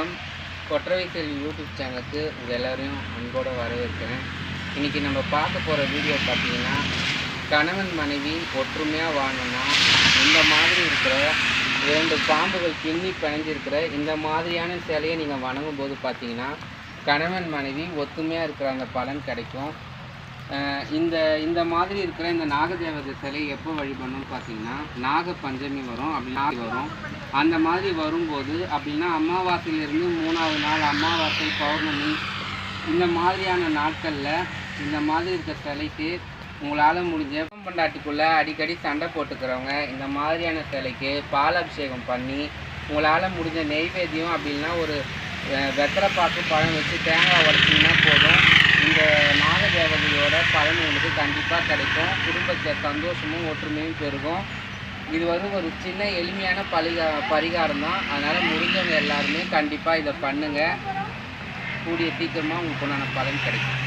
வணக்கம். கொற்றவை யூடியூப் சேனலுக்கு உங்கள் எல்லோரையும் அன்போடு வரவேற்கிறேன். இன்றைக்கி நம்ம பார்க்க போகிற வீடியோ பார்த்தீங்கன்னா கணவன் மனைவி ஒற்றுமையாக வாழணும்னா இந்த மாதிரி இருக்கிற இரண்டு பாம்புகள் பின்னி பிணைஞ்சிருக்கிற இந்த மாதிரியான சிலையை நீங்கள் வணங்கும் போது பார்த்தீங்கன்னா கணவன் மனைவி ஒற்றுமையாக இருக்கிற அந்த பலன் கிடைக்கும். இந்த இந்த மாதிரி இருக்கிற இந்த நாகதேவதை சிலை எப்போ வழிபடணும்னு பார்த்தீங்கன்னா நாக பஞ்சமி வரும் அப்படி வரும். அந்த மாதிரி வரும்போது அப்படின்னா அமாவாசையிலிருந்து மூணாவது நாள் அமாவாசை பௌர்ணமி இந்த மாதிரியான நாட்களில் இந்த மாதிரி இருக்க சிலைக்கு உங்களால் முடிஞ்ச பண்டாட்டிக்குள்ளே அடிக்கடி சண்டை போட்டுக்கிறவங்க இந்த மாதிரியான சிலைக்கு பாலாபிஷேகம் பண்ணி உங்களால் முடிஞ்ச நெய்வேத்தியம் அப்படின்னா ஒரு அஹ், வெத்தலை பாக்கு பழம் வச்சு தேங்காய் உடச்சிங்கன்னா போதும். உங்களுக்கு கண்டிப்பாக கிடைக்கும். குடும்பத்தில் சந்தோஷமும் ஒற்றுமையும் பெருகும். இது வந்து ஒரு சின்ன எளிமையான பரிகா பரிகாரம் தான். அதனால் முடிஞ்சவங்க எல்லாருமே கண்டிப்பாக இதை பண்ணுங்கள் கூடிய சீக்கிரமாக உங்களுக்கு நான் பலன் கிடைக்கும்.